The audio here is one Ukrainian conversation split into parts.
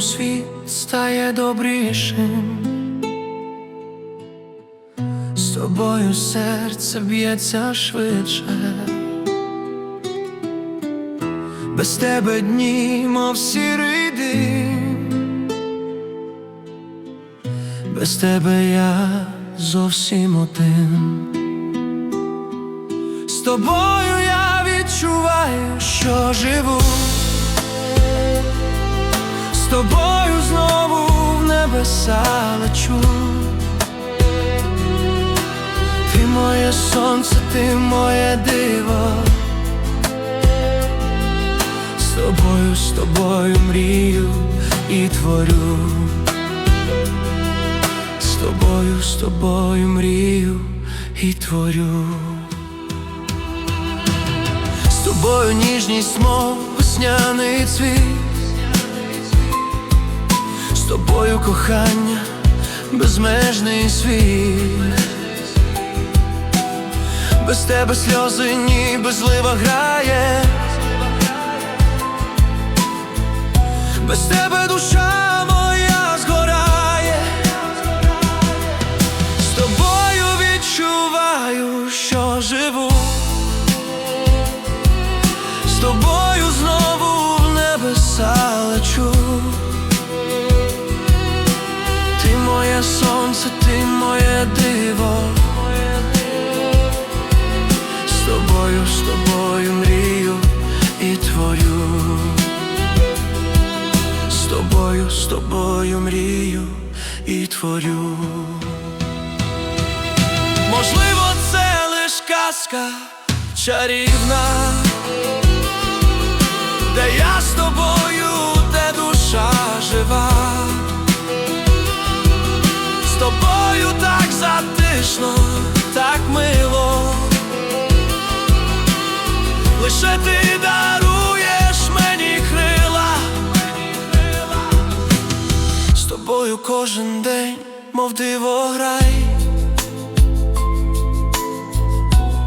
світ стає добрішим. З тобою серце б'ється швидше. Без тебе дні, мов сірий дим. Без тебе я зовсім один. З тобою я відчуваю, що живу. Тобою знову в небеса лечу. Ти моє сонце, ти моє диво. З тобою, з тобою мрію і творю. З тобою, з тобою мрію і творю. З тобою ніжність, мов весняний цвіт. Тобою кохання, безмежний світ. Без тебе сльози ніби злива грає. Без тебе сонце, ти моє диво. З тобою, з тобою мрію і творю. З тобою, з тобою мрію і творю. Можливо, це лиш казка чарівна, Ти даруєш мені крила. З тобою кожен день, мов диво грай.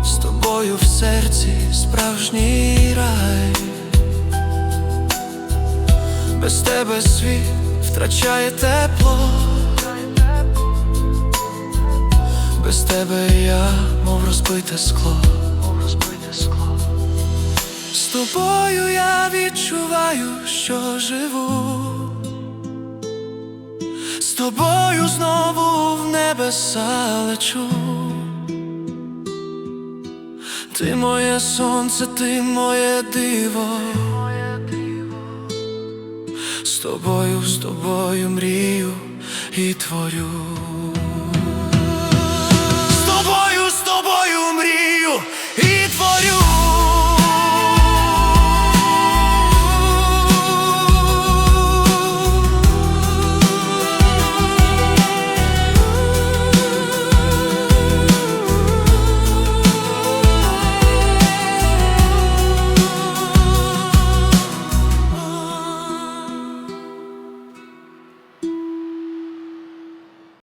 З тобою в серці справжній рай. Без тебе світ втрачає тепло. Без тебе я, мов розбите скло. Мов розбите скло. З тобою я відчуваю, що живу. З тобою знову в небеса лечу. Ти моє сонце, ти моє диво. З тобою, з тобою мрію і творю.